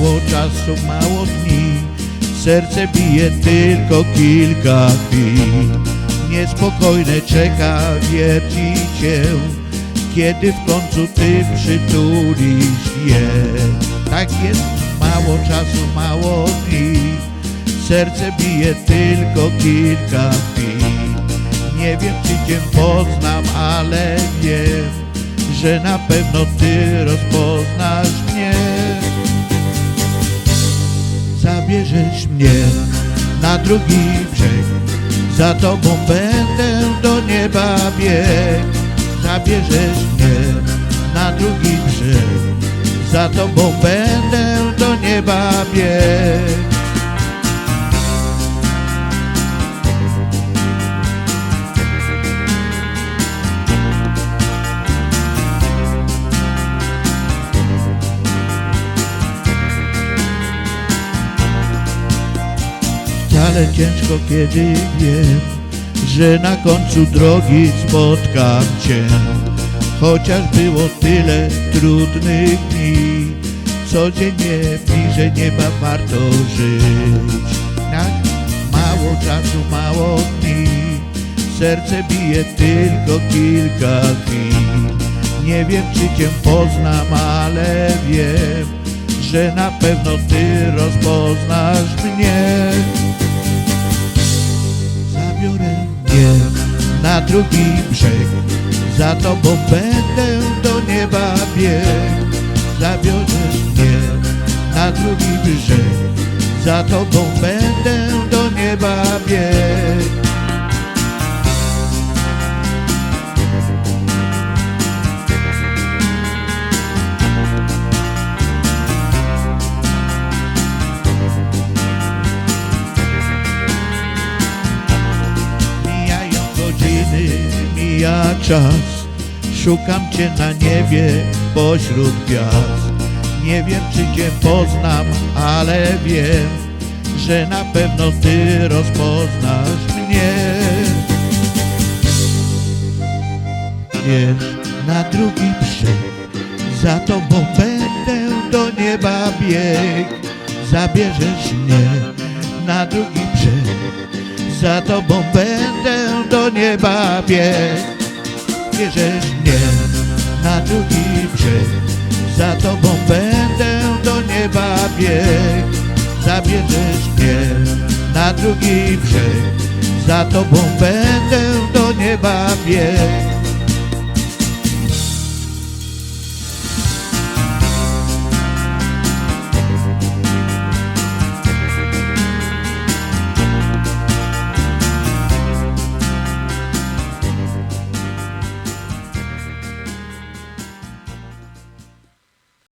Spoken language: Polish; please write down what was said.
Mało czasu, mało dni. Serce bije tylko kilka chwil. Niespokojne czeka wierci cię Kiedy w końcu ty przytulisz je. Tak jest, mało czasu, mało dni. Serce bije tylko kilka chwil. Nie wiem czy cię poznam, ale wiem Że na pewno ty rozpoznasz mnie Zabierzesz mnie na drugi brzeg. Za tobą będę do nieba biegł. Zabierzesz mnie na drugi brzeg. Za tobą będę do nieba biegł Wcale ciężko, kiedy wiem, że na końcu drogi spotkam Cię. Chociaż było tyle trudnych dni, codziennie bliżej nieba warto żyć. Tak mało czasu, mało dni, serce bije tylko kilka chwil. Nie wiem, czy Cię poznam, ale wiem, że na pewno Ty rozpoznasz mnie. Zabiorę mnie na drugi brzeg, za Tobą będę do nieba biegł. Zabierzesz mnie na drugi brzeg, za Tobą będę do nieba mija czas. Szukam Cię na niebie pośród gwiazd. Nie wiem czy Cię poznam, ale wiem Że na pewno Ty rozpoznasz mnie. Wiesz, na drugi brzeg Za Tobą będę do nieba biegł. Zabierzesz mnie na drugi brzeg za tobą będę do nieba biegł Bierzesz mnie na drugi brzeg. Za tobą będę do nieba biegł Zabierzesz mnie na drugi brzeg. Za tobą będę do nieba biegł